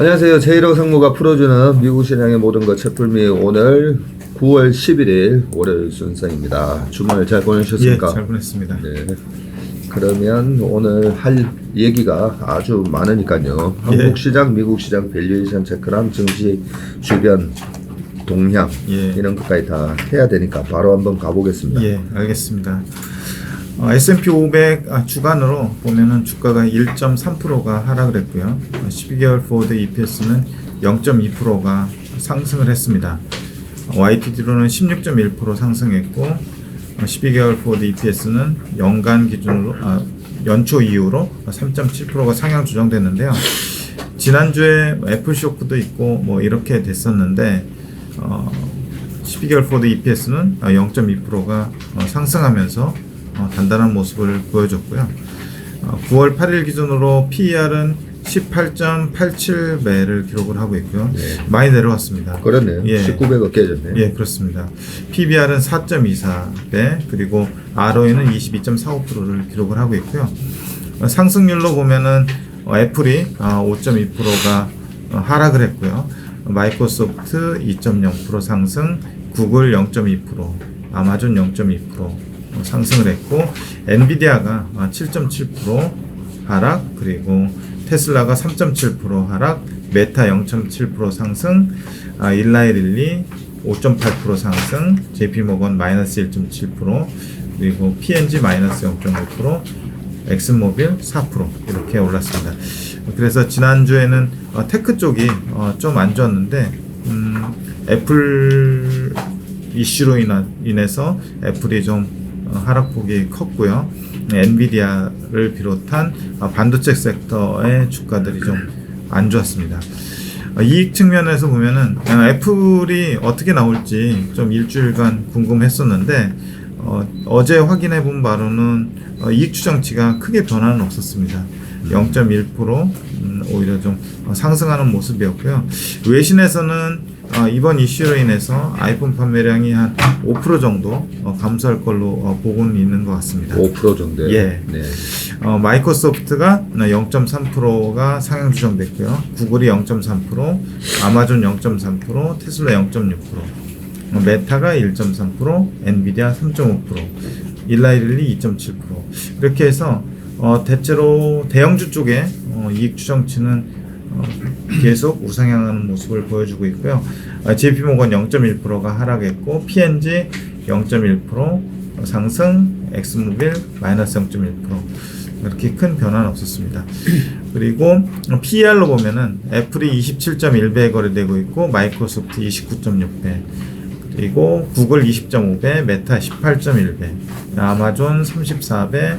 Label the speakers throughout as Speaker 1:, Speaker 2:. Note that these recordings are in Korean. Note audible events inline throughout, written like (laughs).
Speaker 1: 안녕하세요. 제1호 상무가 풀어주는 미국 시장의 모든 것 채플미 오늘 9월 11일 월요일 순서입니다. 주말 잘
Speaker 2: 예,
Speaker 1: 보내셨습니까?
Speaker 2: 잘 보냈습니다.
Speaker 1: 네. 그러면 오늘 할 얘기가 아주 많으니까요.
Speaker 2: 예.
Speaker 1: 한국 시장, 미국 시장 밸류에이션 체크랑 증시 주변 동향
Speaker 2: 예.
Speaker 1: 이런 것까지 다 해야 되니까 바로 한번 가보겠습니다.
Speaker 2: 예, 알겠습니다. 어, S&P 500 아, 주간으로 보면은 주가가 1.3%가 하락을 했고요. 어, 12개월 포워드 EPS는 0.2%가 상승을 했습니다. 어, YTD로는 16.1% 상승했고 어, 12개월 포워드 EPS는 연간 기준으로 아, 연초 이후로 3.7%가 상향 조정됐는데요. 지난주에 애플 쇼크도 있고 뭐 이렇게 됐었는데 어, 12개월 포드 EPS는 0.2%가 어, 상승하면서 어, 단단한 모습을 보여줬고요. 어, 9월 8일 기준으로 PER은 18.87배를 기록을 하고 있고요.
Speaker 1: 네.
Speaker 2: 많이 내려왔습니다.
Speaker 1: 그렇네요.
Speaker 2: 예.
Speaker 1: 1900억 깨졌네.
Speaker 2: 예, 그렇습니다. PBR은 4.24배, 그리고 ROE는 22.45%를 기록을 하고 있고요. 어, 상승률로 보면은 어, 애플이 5.2%가 어, 하락을 했고요. 마이크로소프트 2.0% 상승, 구글 0.2%, 아마존 0.2% 어, 상승을 했고, 엔비디아가 7.7% 하락, 그리고 테슬라가 3.7% 하락, 메타 0.7% 상승, 아, 일라이릴리 5.8% 상승, JP모건 마이너스 1.7%, 그리고 PNG 마이너스 0.5%, 엑슨모빌 4% 이렇게 올랐습니다. 그래서 지난주에는 어, 테크 쪽이 어, 좀안 좋았는데 음, 애플 이슈로 인하, 인해서 애플이 좀 어, 하락폭이 컸고요. 엔비디아를 비롯한 어, 반도체 섹터의 주가들이 좀 안 좋았습니다. 어, 이익 측면에서 보면은 어, 애플이 어떻게 나올지 좀 일주일간 궁금했었는데 어, 어제 확인해 본 바로는 어, 이익 추정치가 크게 변화는 없었습니다. 0.1% 음, 오히려 좀 어, 상승하는 모습이었고요. 외신에서는 어, 이번 이슈로 인해서 아이폰 판매량이 한 5% 정도 어, 감소할 걸로 어, 보고는 있는 것 같습니다.
Speaker 1: 5% 정도.
Speaker 2: 예.
Speaker 1: 네.
Speaker 2: 어, 마이크로소프트가 0.3%가 상향 조정됐고요. 구글이 0.3%, 아마존 0.3%, 테슬라 0.6%, 어, 메타가 1.3%, 엔비디아 3.5%, 일라이릴리 2.7% 이렇게 해서 어, 대체로 대형주 쪽에 어, 이익 추정치는 어, 계속 우상향하는 모습을 보여주고 있고요. 아, JP모건 0.1%가 하락했고 P&G 0.1% 상승, 엑스모빌 마이너스 0.1% 이렇게 큰 변화는 없었습니다. 그리고 PER로 보면은 애플이 27.1배에 거래되고 있고 마이크로소프트 29.6배 그리고 구글 20.5배, 메타 18.1배, 아마존 34배,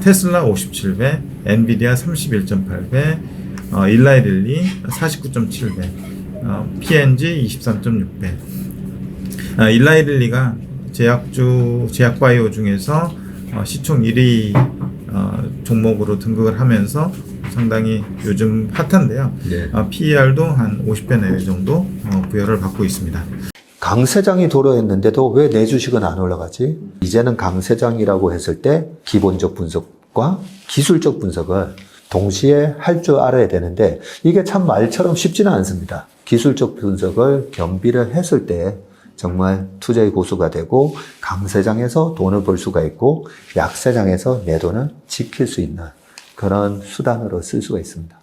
Speaker 2: 테슬라 57배, 엔비디아 31.8배, 어, 일라이릴리 49.7배, 어, PNG 23.6배. 아, 일라이릴리가 제약주 제약바이오 중에서 어, 시총 1위 어, 종목으로 등극을 하면서 상당히 요즘 핫한데요.
Speaker 1: 네.
Speaker 2: 어, PER도 한 50배 내외 정도 어, 부여를 받고 있습니다.
Speaker 3: 강 세장이 도로했는데도 왜 내 주식은 안 올라가지? 이제는 강 세장이라고 했을 때 기본적 분석과 기술적 분석을 동시에 할 줄 알아야 되는데 이게 참 말처럼 쉽지는 않습니다. 기술적 분석을 겸비를 했을 때 정말 투자의 고수가 되고 강세장에서 돈을 벌 수가 있고 약세장에서 내 돈을 지킬 수 있는 그런 수단으로 쓸 수가 있습니다.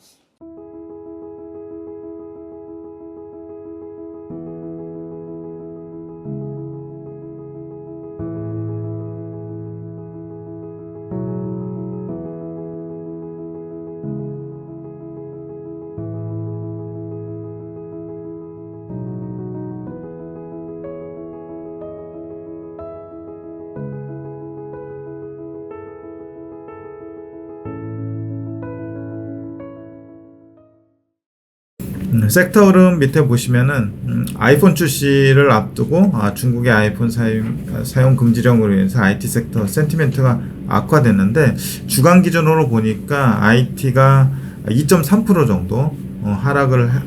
Speaker 2: 섹터 흐름 밑에 보시면은 음, 아이폰 출시를 앞두고 아, 중국의 아이폰 사용, 아, 사용 금지령으로 인해서 IT 섹터 센티멘트가 악화됐는데 주간 기준으로 보니까 IT가 2.3% 정도 어, 하락을 하,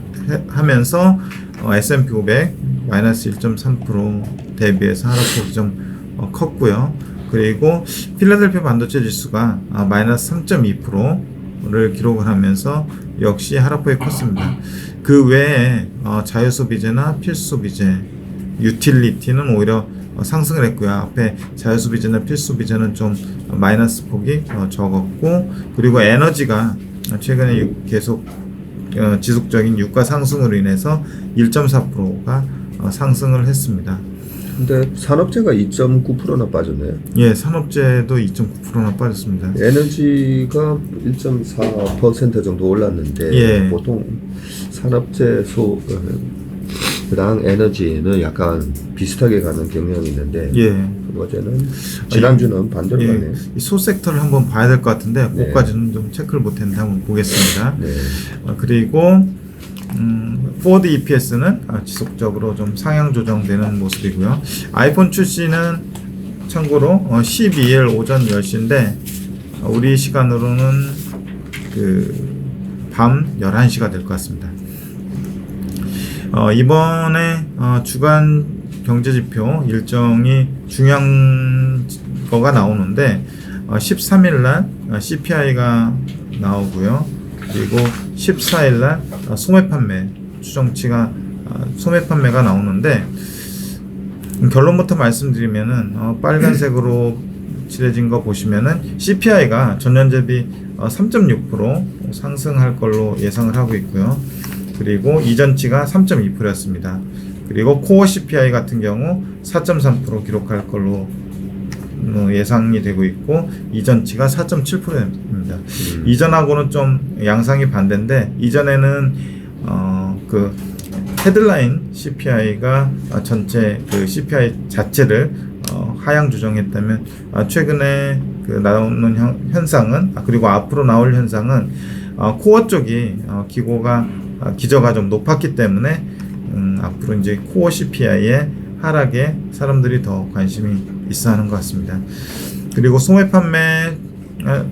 Speaker 2: 하면서 어, S&P 500 마이너스 1.3% 대비해서 하락폭이 좀 어, 컸고요. 그리고 필라델피아 반도체 지수가 아, 마이너스 3.2%를 기록을 하면서 역시 하락폭이 컸습니다. 그 외에 어, 자유소비재나 필수소비재, 유틸리티는 오히려 어, 상승을 했고요. 앞에 자유소비재나 필수소비재는 좀 마이너스 폭이 어, 적었고 그리고 에너지가 최근에 유- 계속 어, 지속적인 유가 상승으로 인해서 1.4%가 어, 상승을 했습니다.
Speaker 1: 근데 산업재가 2.9%나 빠졌네요.
Speaker 2: 예, 산업재도 2.9%나 빠졌습니다.
Speaker 1: 에너지가 1.4% 정도 올랐는데
Speaker 2: 예.
Speaker 1: 보통 산업재 소 그당 에너지는 약간 비슷하게 가는 경향이 있는데
Speaker 2: 예.
Speaker 1: 어제는 지난주는 반대로
Speaker 2: 예,
Speaker 1: 가네요.
Speaker 2: 이 소섹터를 한번 봐야 될 것 같은데
Speaker 1: 네.
Speaker 2: 그것까지는 좀 체크를 못했는데 한번 보겠습니다.
Speaker 1: 네.
Speaker 2: 어, 그리고 음, 포드 EPS는 아, 지속적으로 좀 상향 조정되는 모습이고요. 아이폰 출시는 참고로 어, 12일 오전 10시인데 어, 우리 시간으로는 그 밤 11시가 될 것 같습니다. 어, 이번에 어, 주간 경제 지표 일정이 중요한 거가 나오는데 어, 13일 날 어, CPI가 나오고요. 그리고 14일 날 어, 소매 판매 추정치가 어, 소매 판매가 나오는데 음, 결론부터 말씀드리면은 어, 빨간색으로 (clears throat) 칠해진 거 보시면은 CPI가 전년 대비 어, 3.6% 상승할 걸로 예상을 하고 있고요. 그리고 이전치가 3.2%였습니다. 그리고 코어 CPI 같은 경우 4.3% 기록할 걸로 어, 예상이 되고 있고 이전치가 4.7%입니다. 이전하고는 좀 양상이 반대인데 이전에는 어, 그 헤드라인 CPI가 전체 그 CPI 자체를 어, 하향 조정했다면 아, 최근에 그 나오는 현, 현상은 아, 그리고 앞으로 나올 현상은 어, 코어 쪽이 어, 기고가 아, 기저가 좀 높았기 때문에 음, 앞으로 이제 코어 CPI의 하락에 사람들이 더 관심이 있어 하는 것 같습니다. 그리고 소매 판매 아,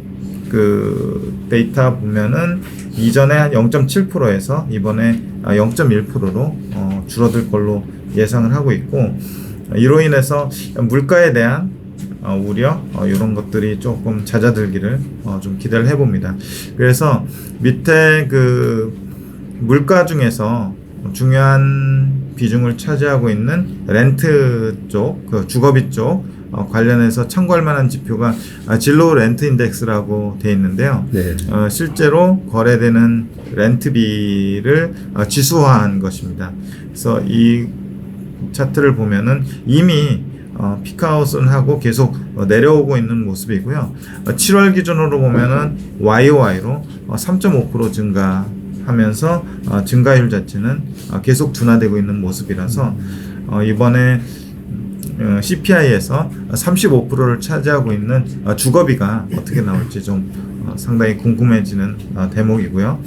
Speaker 2: 그 데이터 보면은 이전에 한 0.7%에서 이번에 0.1%로 어, 줄어들 걸로 예상을 하고 있고 이로 인해서 물가에 대한 어, 우려 어, 이런 것들이 조금 잦아들기를 어, 좀 기대를 해봅니다. 그래서 밑에 그 물가 중에서 중요한 비중을 차지하고 있는 렌트 쪽, 그 주거비 쪽 어, 관련해서 참고할 만한 지표가 아, 진로 렌트 인덱스라고 되어 있는데요.
Speaker 1: 네.
Speaker 2: 어, 실제로 거래되는 렌트비를 어, 지수화한 것입니다. 그래서 이 차트를 보면은 이미 어, 피크아웃은 하고 계속 어, 내려오고 있는 모습이고요. 어, 7월 기준으로 보면은 YOY로 어, 3.5% 증가 하면서 어, 증가율 자체는 어, 계속 둔화되고 있는 모습이라서 어, 이번에 어, CPI에서 35%를 차지하고 있는 어, 주거비가 어떻게 나올지 좀 어, 상당히 궁금해지는 어, 대목이고요.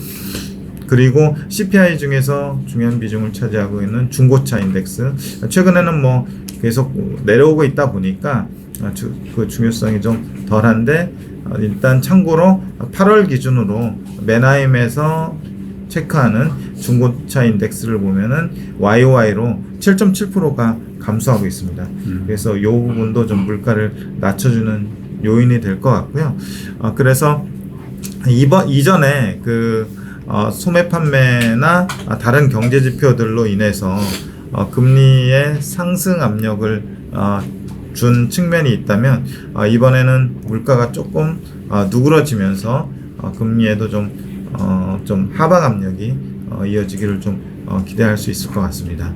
Speaker 2: 그리고 CPI 중에서 중요한 비중을 차지하고 있는 중고차 인덱스 최근에는 뭐 계속 내려오고 있다 보니까 그 중요성이 좀 덜한데 어, 일단 참고로 8월 기준으로 맨하임에서 체크하는 중고차 인덱스를 보면은 YOY로 7.7%가 감소하고 있습니다. 그래서 이 부분도 좀 물가를 낮춰주는 요인이 될 것 같고요. 어, 그래서 이번 이전에 그 어, 소매 판매나 아, 다른 경제 지표들로 인해서 어, 금리의 상승 압력을 어, 준 측면이 있다면 어, 이번에는 물가가 조금 어, 누그러지면서 어, 금리에도 좀, 어, 좀 하방 압력이 어, 이어지기를 좀 어, 기대할 수 있을 것 같습니다.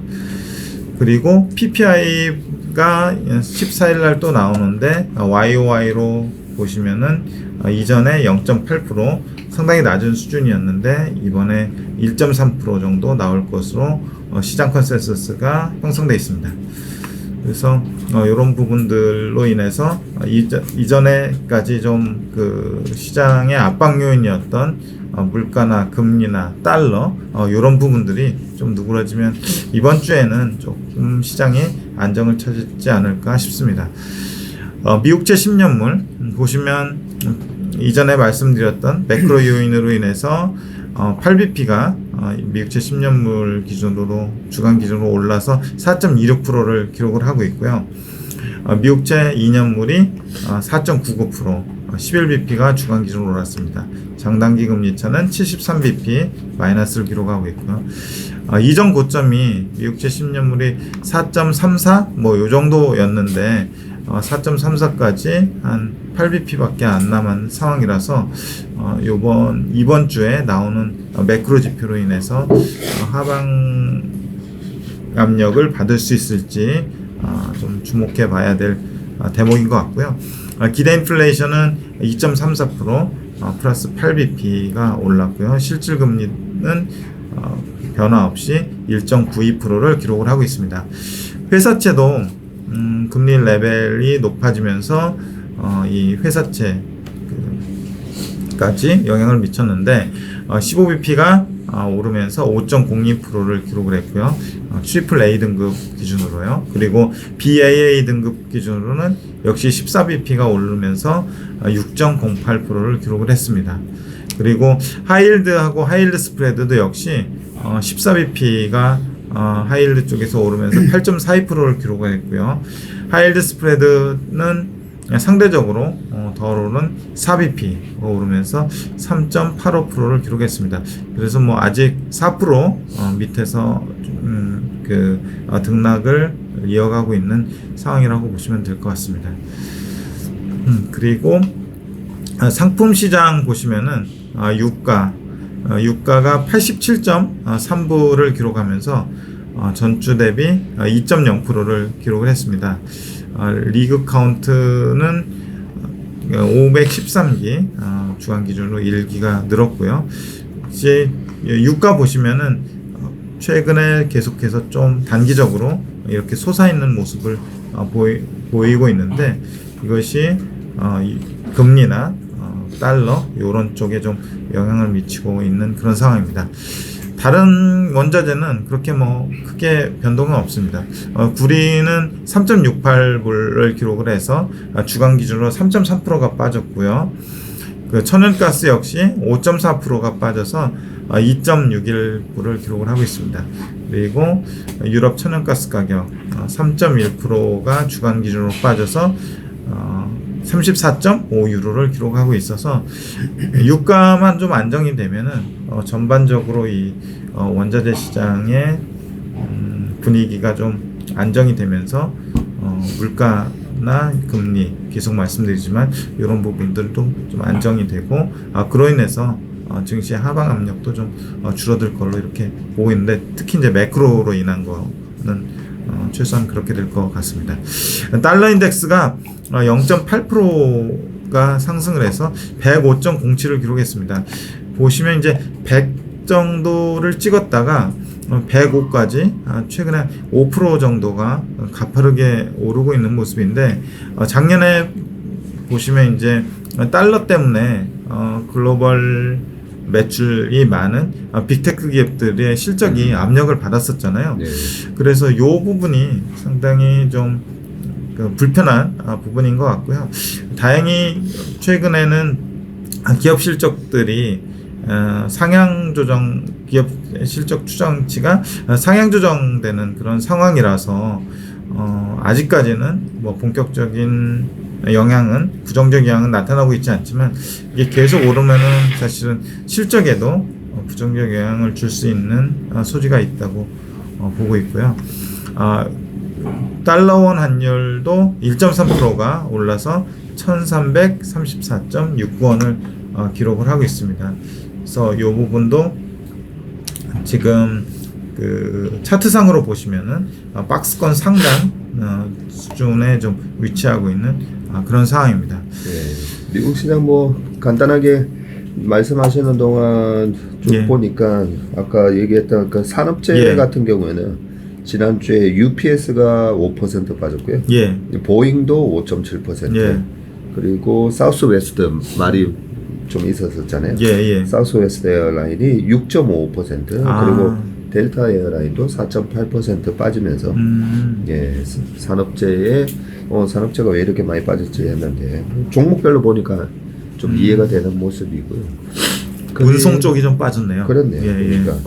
Speaker 2: 그리고 PPI가 14일 날 또 나오는데 어, YOY로 보시면은 어, 이전에 0.8% 상당히 낮은 수준이었는데 이번에 1.3% 정도 나올 것으로 어, 시장 컨센서스가 형성되어 있습니다. 그래서 어, 이런 부분들로 인해서 어, 이전, 이전에까지 좀 그 시장의 압박 요인이었던 어, 물가나 금리나 달러 어, 이런 부분들이 좀 누그러지면 이번 주에는 조금 시장이 안정을 찾지 않을까 싶습니다. 어, 미국제 10년물 음, 보시면 음, 이전에 말씀드렸던 매크로 요인으로 인해서 어, 8bp가 어, 미국제 10년물 기준으로 주간 기준으로 올라서 4.26%를 기록을 하고 있고요. 어, 미국제 2년물이 어, 4.99%, 어, 11bp가 주간 기준으로 올랐습니다. 장단기 금리 차는 73bp 마이너스를 기록하고 있고요. 아, 이전 고점이 미국채 10년물이 4.34 뭐 요 정도였는데 어, 4.34까지 한 8bp밖에 안 남은 상황이라서 어, 요번 이번 주에 나오는 어, 매크로 지표로 인해서 어, 하방 압력을 받을 수 있을지 아, 좀 주목해 봐야 될 아, 대목인 것 같고요. 아, 기대 인플레이션은 2.34% 어, 플러스 8bp가 올랐고요. 실질 금리는 어, 변화 없이 1.92%를 기록을 하고 있습니다. 회사채도 음, 금리 레벨이 높아지면서 어, 이 회사채 그, 까지 영향을 미쳤는데 어, 15bp가 어, 오르면서 5.02%를 기록을 했고요. 어, 트리플 A 등급 기준으로요. 그리고 BAA 등급 기준으로는 역시 14bp가 오르면서 어, 6.08%를 기록을 했습니다. 그리고 하이힐드하고 하이힐드 스프레드도 역시 어, 14bp가 어, 하이힐드 쪽에서 오르면서 (clears throat) 8.42%를 기록을 했고요. 하이힐드 스프레드는 상대적으로 어, 더 오르는 4bp가 오르면서 3.85%를 기록했습니다. 그래서 뭐 아직 4% 어, 밑에서 음, 그 어, 등락을 이어가고 있는 상황이라고 보시면 될 것 같습니다. 음, 그리고 아, 상품 시장 보시면은 아, 유가 어, 유가가 87.3부를 기록하면서 어, 전주 대비 2.0%를 기록을 했습니다. 아, 리그 카운트는 513기 어, 주간 기준으로 1기가 늘었고요. 이제 유가 보시면은 어, 최근에 계속해서 좀 단기적으로 이렇게 솟아있는 모습을 어, 보이, 보이고 있는데 이것이 어, 이 금리나 어, 달러 이런 쪽에 좀 영향을 미치고 있는 그런 상황입니다. 다른 원자재는 그렇게 뭐 크게 변동은 없습니다. 어, 구리는 3.68불을 기록을 해서 아, 주간 기준으로 3.3%가 빠졌고요. 그 천연가스 역시 5.4%가 빠져서 2.61불을 기록을 하고 있습니다. 그리고 유럽 천연가스 가격 3.1%가 주간 기준으로 빠져서 34.5유로를 기록하고 있어서 유가만 좀 안정이 되면은 어, 전반적으로 이 어, 원자재 시장의 음, 분위기가 좀 안정이 되면서 어, 물가 나 금리 계속 말씀드리지만 이런 부분들도 좀 안정이 되고 아, 그로 인해서 어, 증시 하방 압력도 좀 어, 줄어들 걸로 이렇게 보고 있는데 특히 이제 매크로로 인한 거는 어, 최소한 그렇게 될 것 같습니다. 달러 인덱스가 어, 0.8%가 상승을 해서 105.07을 기록했습니다. 보시면 이제 100 정도를 찍었다가 105까지 아, 최근에 5% 정도가 가파르게 오르고 있는 모습인데 어, 작년에 보시면 이제 달러 때문에 어, 글로벌 매출이 많은 어, 빅테크 기업들의 실적이 압력을 받았었잖아요.
Speaker 1: 네.
Speaker 2: 그래서 이 부분이 상당히 좀그 불편한 아, 부분인 것 같고요. 다행히 최근에는 기업 실적들이 어, 상향 조정 기업 실적 추정치가 어, 상향 조정되는 그런 상황이라서 어, 아직까지는 뭐 본격적인 영향은 부정적 영향은 나타나고 있지 않지만 이게 계속 오르면은 사실은 실적에도 어, 부정적 영향을 줄 수 있는 어, 소지가 있다고 어, 보고 있고요. 아, 달러원 환율도 1.3%가 올라서 1334.69원을 어, 기록을 하고 있습니다. 그래서 이 부분도 지금 그 차트상으로 보시면은 어, 박스권 상단 어, 수준에 좀 위치하고 있는 아, 그런 상황입니다.
Speaker 1: 예. 미국 시장 뭐 간단하게 말씀하시는 동안 쭉
Speaker 2: 예.
Speaker 1: 보니까 아까 얘기했던 그 산업재
Speaker 2: 예.
Speaker 1: 같은 경우에는 지난주에 UPS가 5% 빠졌고요.
Speaker 2: 예,
Speaker 1: 보잉도 5.7%
Speaker 2: 예.
Speaker 1: 그리고 사우스웨스트 말이 좀 있었었잖아요.
Speaker 2: 예, 예.
Speaker 1: 사우스웨스트 에어라인이 6.5%
Speaker 2: 아.
Speaker 1: 그리고 델타 에어라인도 4.8% 빠지면서
Speaker 2: 음,
Speaker 1: 예, 산업재에 어, 산업재가 왜 이렇게 많이 빠졌지 했는데 종목별로 보니까 좀 이해가 되는 모습이고요.
Speaker 2: 음. 운송 쪽이 좀 빠졌네요.
Speaker 1: 그렇네요.
Speaker 2: 예, 예.
Speaker 1: 그러니까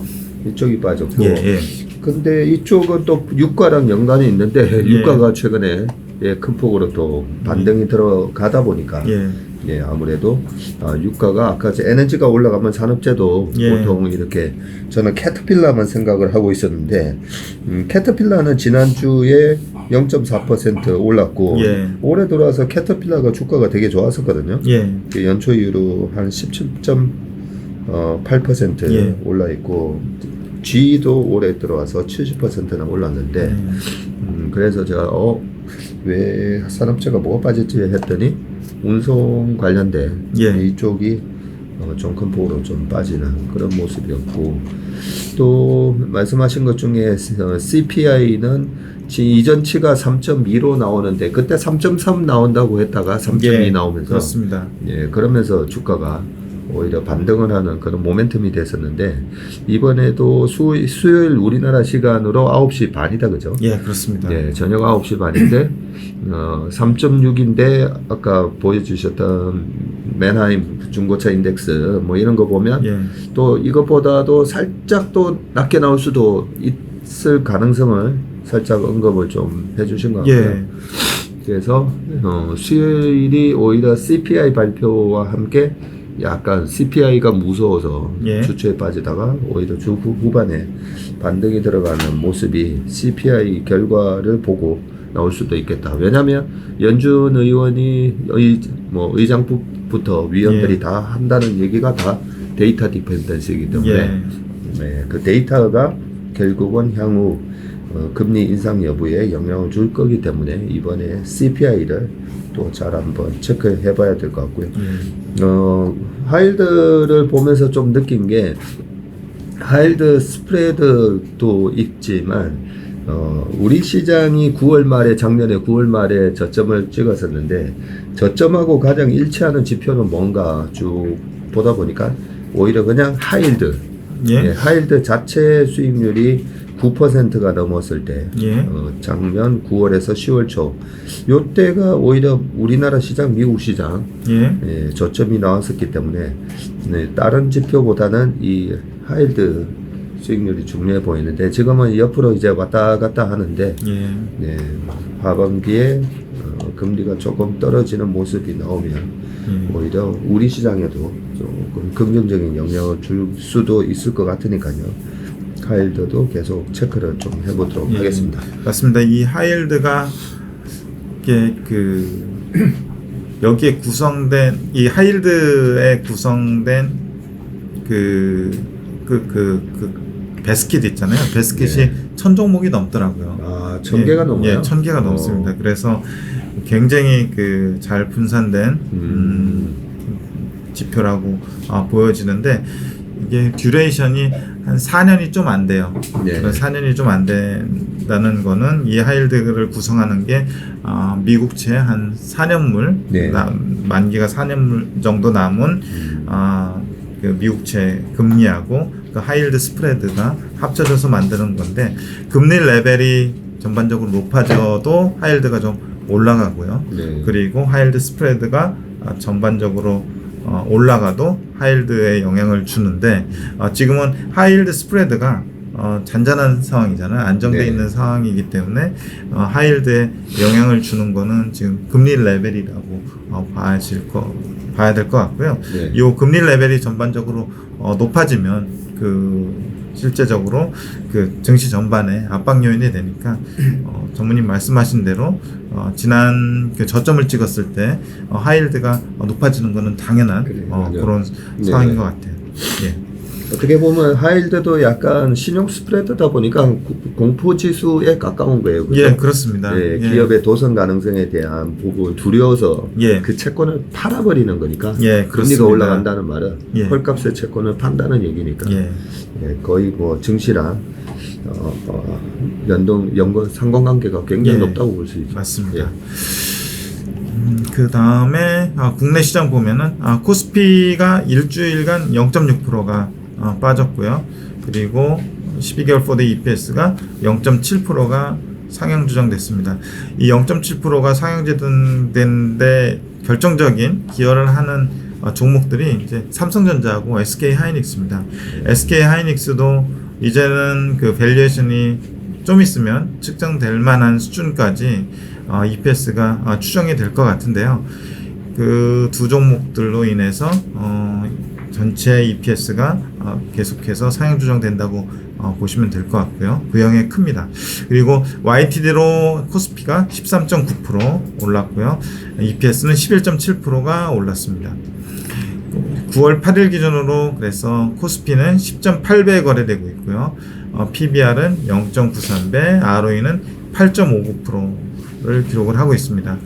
Speaker 1: 이쪽이 빠졌고,
Speaker 2: 예, 예.
Speaker 1: 근데 이쪽은 또 유가랑 연관이 있는데
Speaker 2: 예.
Speaker 1: 유가가 최근에 예, 큰 폭으로 또 반등이 들어가다 보니까
Speaker 2: 예.
Speaker 1: 예, 아무래도 아, 유가가 아까 저 에너지가 올라가면 산업재도
Speaker 2: 예.
Speaker 1: 보통 이렇게 저는 캐터필라만 생각을 하고 있었는데 음, 캐터필라는 지난주에 0.4% 올랐고
Speaker 2: 예.
Speaker 1: 올해 들어와서 캐터필라가 주가가 되게 좋았었거든요.
Speaker 2: 예.
Speaker 1: 그 연초 이후로 한 17.8%
Speaker 2: 예.
Speaker 1: 올라 있고 G도 올해 들어와서 70%나 올랐는데
Speaker 2: 예.
Speaker 1: 음, 그래서 제가 어 왜 산업재가 뭐가 빠졌지 했더니 운송 관련된
Speaker 2: 예.
Speaker 1: 이쪽이 어, 좀큰 폭으로 좀 빠지는 그런 모습이었고 또 말씀하신 것 중에 어, CPI는 이전치가 3.2로 나오는데 그때 3.3 나온다고 했다가 3.2
Speaker 2: 예,
Speaker 1: 나오면서
Speaker 2: 그렇습니다.
Speaker 1: 예, 그러면서 주가가 오히려 반등을 하는 그런 모멘텀이 됐었는데 이번에도 수, 수요일 우리나라 시간으로 9시 반이다 그죠?
Speaker 2: 예, 그렇습니다.
Speaker 1: 예, 저녁 9시 반인데 어, 3.6인데 아까 보여주셨던 맨하임 중고차 인덱스 뭐 이런 거 보면
Speaker 2: 예.
Speaker 1: 또 이것보다도 살짝 또 낮게 나올 수도 있을 가능성을 살짝 언급을 좀 해주신 것 같고요.
Speaker 2: 예.
Speaker 1: 그래서 어, 수요일이 오히려 CPI 발표와 함께 약간 CPI가 무서워서
Speaker 2: 예.
Speaker 1: 주초에 빠지다가 오히려 주 후, 후반에 반등이 들어가는 모습이 CPI 결과를 보고 나올 수도 있겠다. 왜냐하면 연준 의원이 의, 뭐 의장부터 위원들이
Speaker 2: 예.
Speaker 1: 다 한다는 얘기가 다 데이터 디펜던스이기 때문에
Speaker 2: 예.
Speaker 1: 네, 그 데이터가 결국은 향후 어, 금리 인상 여부에 영향을 줄 거기 때문에 이번에 CPI를 또 잘 한번 체크해 봐야 될 것 같고요.
Speaker 2: 예.
Speaker 1: 어, 하일드를 보면서 좀 느낀 게 하일드 스프레드도 있지만 어, 우리 시장이 9월 말에 작년에 9월 말에 저점을 찍었었는데 저점하고 가장 일치하는 지표는 뭔가 쭉 보다 보니까 오히려 그냥 하일드
Speaker 2: 예.
Speaker 1: 예, 하일드 자체 수익률이 9%가 넘었을 때
Speaker 2: 예.
Speaker 1: 어, 작년 9월에서 10월 초 요때가 오히려 우리나라 시장 미국 시장
Speaker 2: 예.
Speaker 1: 예, 저점이 나왔었기 때문에 네, 다른 지표보다는 이 하일드 수익률이 중요해 보이는데 지금은 옆으로 이제 왔다 갔다 하는데
Speaker 2: 예.
Speaker 1: 네, 하반기에 어, 금리가 조금 떨어지는 모습이 나오면
Speaker 2: 예.
Speaker 1: 오히려 우리 시장에도 조금 긍정적인 영향을 줄 수도 있을 것 같으니까요. 하일드도 계속 체크를 좀 해보도록
Speaker 2: 예.
Speaker 1: 하겠습니다.
Speaker 2: 맞습니다. 이 하일드가 이게 그 (clears throat) 여기에 구성된 이 하일드에 구성된 그그 그 그 베스킷 있잖아요. 베스킷이
Speaker 1: 예.
Speaker 2: 천 종목이 넘더라고요.
Speaker 1: 아, 천 개가
Speaker 2: 예,
Speaker 1: 넘어요?
Speaker 2: 예, 천 개가
Speaker 1: 어.
Speaker 2: 넘습니다. 그래서 굉장히 그 잘 분산된 음, 지표라고 아, 보여지는데 이게 듀레이션이 한 4년이 좀 안 돼요.
Speaker 1: 네.
Speaker 2: 그래서 4년이 좀 안 된다는 거는 이 하일드를 구성하는 게 아, 미국채 한 4년물
Speaker 1: 네.
Speaker 2: 만기가 4년물 정도 남은 아, 그 미국채 금리하고 그 하일드 스프레드가 합쳐져서 만드는 건데 금리 레벨이 전반적으로 높아져도 하일드가 좀 올라가고요.
Speaker 1: 네.
Speaker 2: 그리고 하일드 스프레드가 아, 전반적으로 어, 올라가도 하일드에 영향을 주는데 어, 지금은 하일드 스프레드가 어, 잔잔한 상황이잖아요. 안정돼
Speaker 1: 네.
Speaker 2: 있는 상황이기 때문에 어, 하일드에 영향을 주는 거는 지금 금리 레벨이라고 어, 봐야질 거 봐야 될 것 같고요.
Speaker 1: 네.
Speaker 2: 이 금리 레벨이 전반적으로 어, 높아지면 그 실제적으로 그 증시 전반에 압박 요인이 되니까 어, 전무님 말씀하신 대로 어, 지난 그 저점을 찍었을 때 어, 하일드가 어, 높아지는 것은 당연한
Speaker 1: 그래요,
Speaker 2: 어. 그런
Speaker 1: 네.
Speaker 2: 상황인 것 같아요. 예.
Speaker 1: 어떻게 보면 하일드도 약간 신용 스프레드다 보니까 구- 공포 지수에 가까운 거예요. 그죠?
Speaker 2: 예, 그렇습니다.
Speaker 1: 예,
Speaker 2: 예.
Speaker 1: 기업의 도선 가능성에 대한 부분 두려워서
Speaker 2: 예.
Speaker 1: 그 채권을 팔아버리는 거니까
Speaker 2: 예,
Speaker 1: 금리가
Speaker 2: 그렇습니다.
Speaker 1: 올라간다는 말은
Speaker 2: 예.
Speaker 1: 헐값의 채권을 판다는 얘기니까
Speaker 2: 예.
Speaker 1: 예, 거의 뭐 증시랑 어, 어, 연동 연관 상관관계가 굉장히
Speaker 2: 예.
Speaker 1: 높다고 볼 수 있죠.
Speaker 2: 맞습니다.
Speaker 1: 예.
Speaker 2: 음, 그 다음에 아, 국내 시장 보면은 아, 코스피가 일주일간 0.6%가 어, 빠졌고요. 그리고 12개월 포드 EPS가 0.7%가 상향 조정됐습니다. 이 0.7%가 상향 조정된데 결정적인 기여를 하는 어, 종목들이 이제 삼성전자하고 SK 하이닉스입니다. SK 하이닉스도 이제는 그 밸류에이션이 좀 있으면 측정될 만한 수준까지 어, EPS가 어, 추정이 될 것 같은데요. 그 두 종목들로 인해서 어, 전체 EPS가 어, 계속해서 상향 조정된다고 어, 보시면 될 것 같고요. 그 영향이 큽니다. 그리고 YTD로 코스피가 13.9% 올랐고요. EPS는 11.7%가 올랐습니다. 9월 8일 기준으로 그래서 코스피는 10.8배 거래되고 있고요. 어, PBR은 0.93배, ROE는 8.59%를 기록을 하고 있습니다.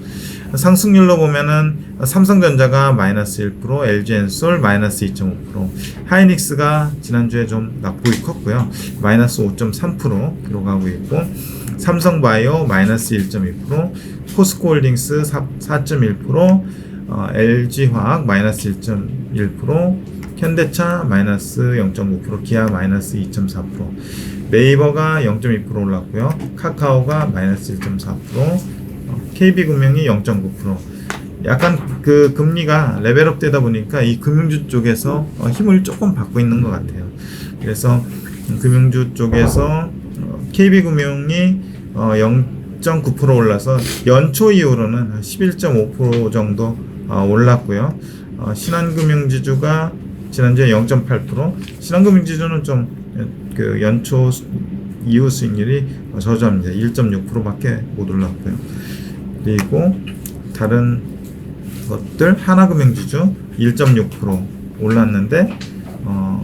Speaker 2: 상승률로 보면은 삼성전자가 마이너스 1%, LG엔솔 마이너스 2.5%, 하이닉스가 지난주에 좀 낙폭이 컸고요. 마이너스 5.3% 기록하고 있고, 삼성바이오 마이너스 1.2%, 포스코홀딩스 4.1%, 어, LG화학 마이너스 1.1%, 현대차 마이너스 0.5%, 기아 마이너스 2.4%, 네이버가 0.2% 올랐고요. 카카오가 마이너스 1.4%, 어, KB금융이 0.9%. 약간 그 금리가 레벨업 되다 보니까 이 금융주 쪽에서 어, 힘을 조금 받고 있는 것 같아요. 그래서 금융주 쪽에서 어, KB금융이 어, 0.9% 올라서 연초 이후로는 11.5% 정도 어, 올랐고요. 어, 신한금융지주가 지난주에 0.8%, 신한금융지주는 좀 그 연초 수- 이후 수익률이 어, 저조합니다. 1.6%밖에 못 올랐고요. 그리고 다른 것들 하나금융지주 1.6% 올랐는데 어,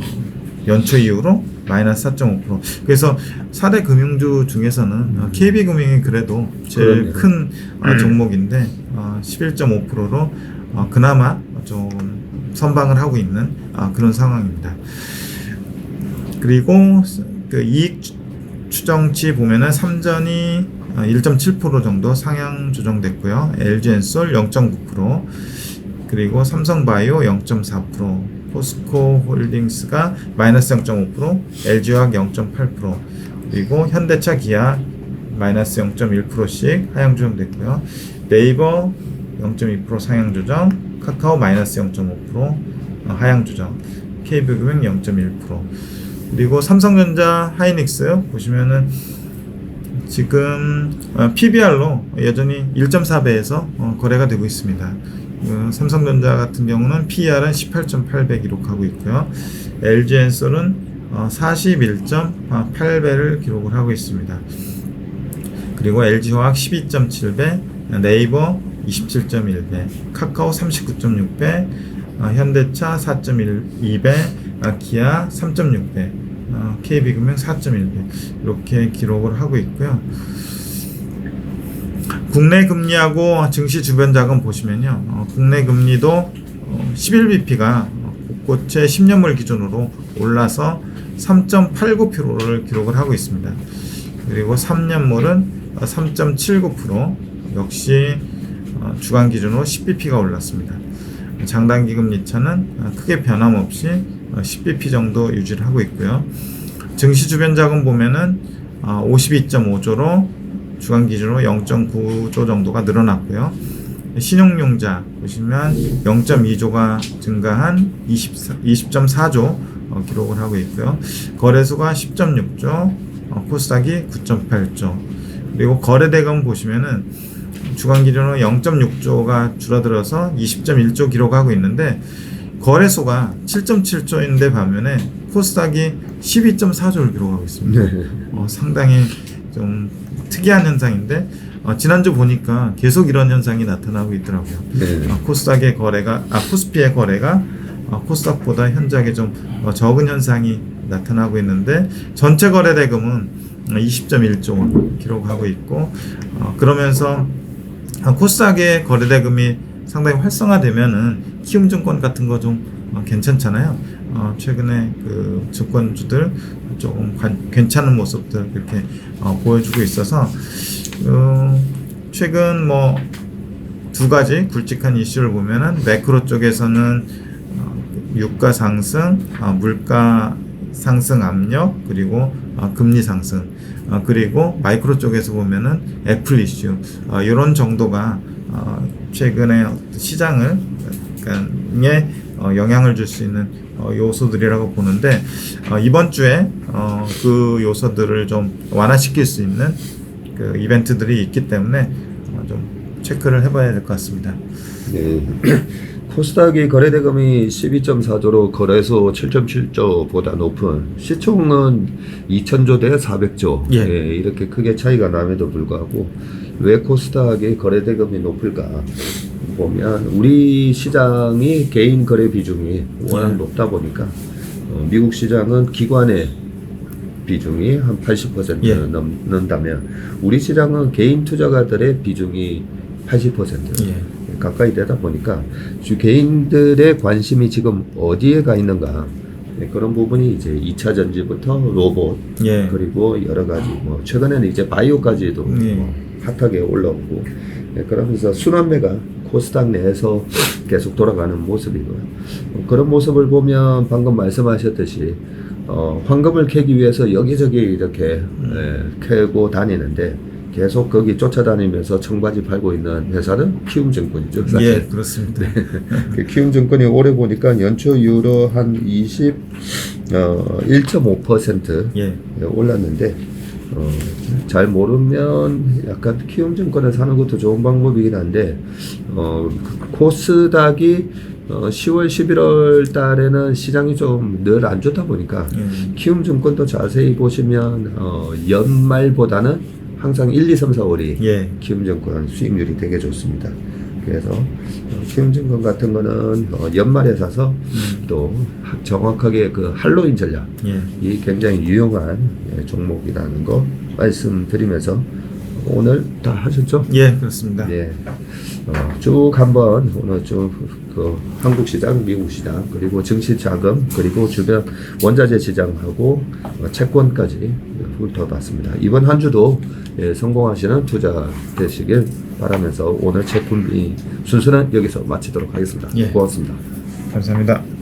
Speaker 2: 연초 이후로 마이너스 4.5%. 그래서 4대 금융주 중에서는 어, KB금융이 그래도 제일
Speaker 1: 그러네요.
Speaker 2: 큰 어, 종목인데 어, 11.5%로 어, 그나마 좀 선방을 하고 있는 아, 그런 상황입니다. 그리고 그 이익 추- 추정치 보면은 삼전이 어, 1.7% 정도 상향 조정됐고요. LG엔솔 0.9%, 그리고 삼성바이오 0.4%, 포스코홀딩스가 마이너스 0.5%, LG화학 0.8%, 그리고 현대차 기아 마이너스 0.1%씩 하향 조정됐고요. 네이버 0.2% 상향 조정, 카카오 마이너스 0.5% 어, 하향 조정, KB금융 0.1%. 그리고 삼성전자 하이닉스 보시면은 지금 어, PBR로 여전히 1.4배에서 어, 거래가 되고 있습니다. 어, 삼성전자 같은 경우는 PER은 18.8배 기록하고 있고요. LG엔솔은 어, 41.8배를 기록을 하고 있습니다. 그리고 LG화학 12.7배, 네이버 27.1배, 카카오 39.6배, 어, 현대차 4.12배, 아, 기아 3.6배, 어, KB금융 4.1배 이렇게 기록을 하고 있고요. 국내 금리하고 증시 주변 자금 보시면요, 어, 국내 금리도 어, 11bp가 곳곳에 10년물 기준으로 올라서 3.89%를 기록을 하고 있습니다. 그리고 3년물은 3.79% 역시 어, 주간 기준으로 10bp가 올랐습니다. 장단기 금리 차는 어, 크게 변함없이 어, 10bp 정도 유지를 하고 있고요. 증시 주변 자금 보면은 어, 52.5조로 주간 기준으로 0.9조 정도가 늘어났고요. 신용융자 보시면 0.2조가 증가한 20, 20.4조 어, 기록을 하고 있고요. 거래소가 10.6조, 어, 코스닥이 9.8조. 그리고 거래대금 보시면은 주간 기준으로 0.6조가 줄어들어서 20.1조 기록하고 있는데 거래소가 7.7조인데 반면에 코스닥이 12.4조를 기록하고 있습니다.
Speaker 1: 네.
Speaker 2: 어, 상당히 좀 특이한 현상인데 어, 지난주 보니까 계속 이런 현상이 나타나고 있더라고요.
Speaker 1: 네.
Speaker 2: 어, 코스닥의 거래가 아 코스피의 거래가 어, 코스닥보다 현저하게 좀 어, 적은 현상이 나타나고 있는데 전체 거래 대금은 20.1조 기록하고 있고 어, 그러면서 어, 코스닥의 거래 대금이 상당히 활성화되면은 키움증권 같은 거 좀 괜찮잖아요. 어, 최근에 그 증권주들 조금 관- 괜찮은 모습들 이렇게 어, 보여주고 있어서 어, 최근 뭐 두 가지 굵직한 이슈를 보면은 매크로 쪽에서는 어, 유가 상승, 어, 물가 상승 압력 그리고 어, 금리 상승 어, 그리고 마이크로 쪽에서 보면은 애플 이슈 어, 이런 정도가 어, 최근에 시장을 약간의 어, 영향을 줄 수 있는 어, 요소들이라고 보는데 어, 이번 주에 어, 그 요소들을 좀 완화시킬 수 있는 그 이벤트들이 있기 때문에 어, 좀 체크를 해봐야 될 것 같습니다.
Speaker 1: 네. 코스닥이 거래대금이 12.4조로 거래소 7.7조보다 높은 시총은 2천조 대 400조
Speaker 2: 예.
Speaker 1: 이렇게 크게 차이가 남에도 불구하고 왜 코스닥의 거래 대금이 높을까 보면 우리 시장이 개인 거래 비중이 워낙
Speaker 2: 예.
Speaker 1: 높다 보니까 어, 미국 시장은 기관의 비중이 한 80%
Speaker 2: 예.
Speaker 1: 넘는다면 우리 시장은 개인 투자가들의 비중이 80%
Speaker 2: 예.
Speaker 1: 가까이 되다 보니까 주 개인들의 관심이 지금 어디에 가 있는가 네, 그런 부분이 이제 2차 전지부터 로봇
Speaker 2: 예.
Speaker 1: 그리고 여러 가지 뭐 최근에는 이제 바이오까지도
Speaker 2: 예.
Speaker 1: 뭐 핫하게 올라오고 네, 그러면서 순환매가 코스닥 내에서 계속 돌아가는 모습이고요. 어, 그런 모습을 보면 방금 말씀하셨듯이 어, 황금을 캐기 위해서 여기저기 이렇게 예, 캐고 다니는데 계속 거기 쫓아다니면서 청바지 팔고 있는 회사는 키움증권이죠. 사실.
Speaker 2: 예, 그렇습니다. (laughs)
Speaker 1: 그 키움증권이 올해 보니까 연초 이후로 한 20, 어, 1.5%
Speaker 2: 예.
Speaker 1: 올랐는데 어, 잘 모르면 약간 키움증권을 사는 것도 좋은 방법이긴 한데 어, 코스닥이 어, 10월, 11월 달에는 시장이 좀 늘 안 좋다 보니까
Speaker 2: 예.
Speaker 1: 키움증권도 자세히 보시면 어, 연말보다는 항상 1, 2, 3, 4, 5이
Speaker 2: 예.
Speaker 1: 키움증권 수익률이 되게 좋습니다. 그래서 어, 키움증권 같은 거는 어, 연말에 사서 또 하- 정확하게 그 할로윈 전략
Speaker 2: 예.
Speaker 1: 이 굉장히 유용한 예, 종목이라는 거 말씀드리면서 오늘 다 하셨죠?
Speaker 2: 예, 그렇습니다.
Speaker 1: 예. 어, 쭉 한번 오늘 쭉 그 한국 시장, 미국 시장, 그리고 증시 자금, 그리고 주변 원자재 시장하고 어, 채권까지 훑어봤습니다. 이번 한 주도 예, 성공하시는 투자 되시길 바라면서 오늘 채권 이 순서는 여기서 마치도록 하겠습니다.
Speaker 2: 예.
Speaker 1: 고맙습니다.
Speaker 2: 감사합니다.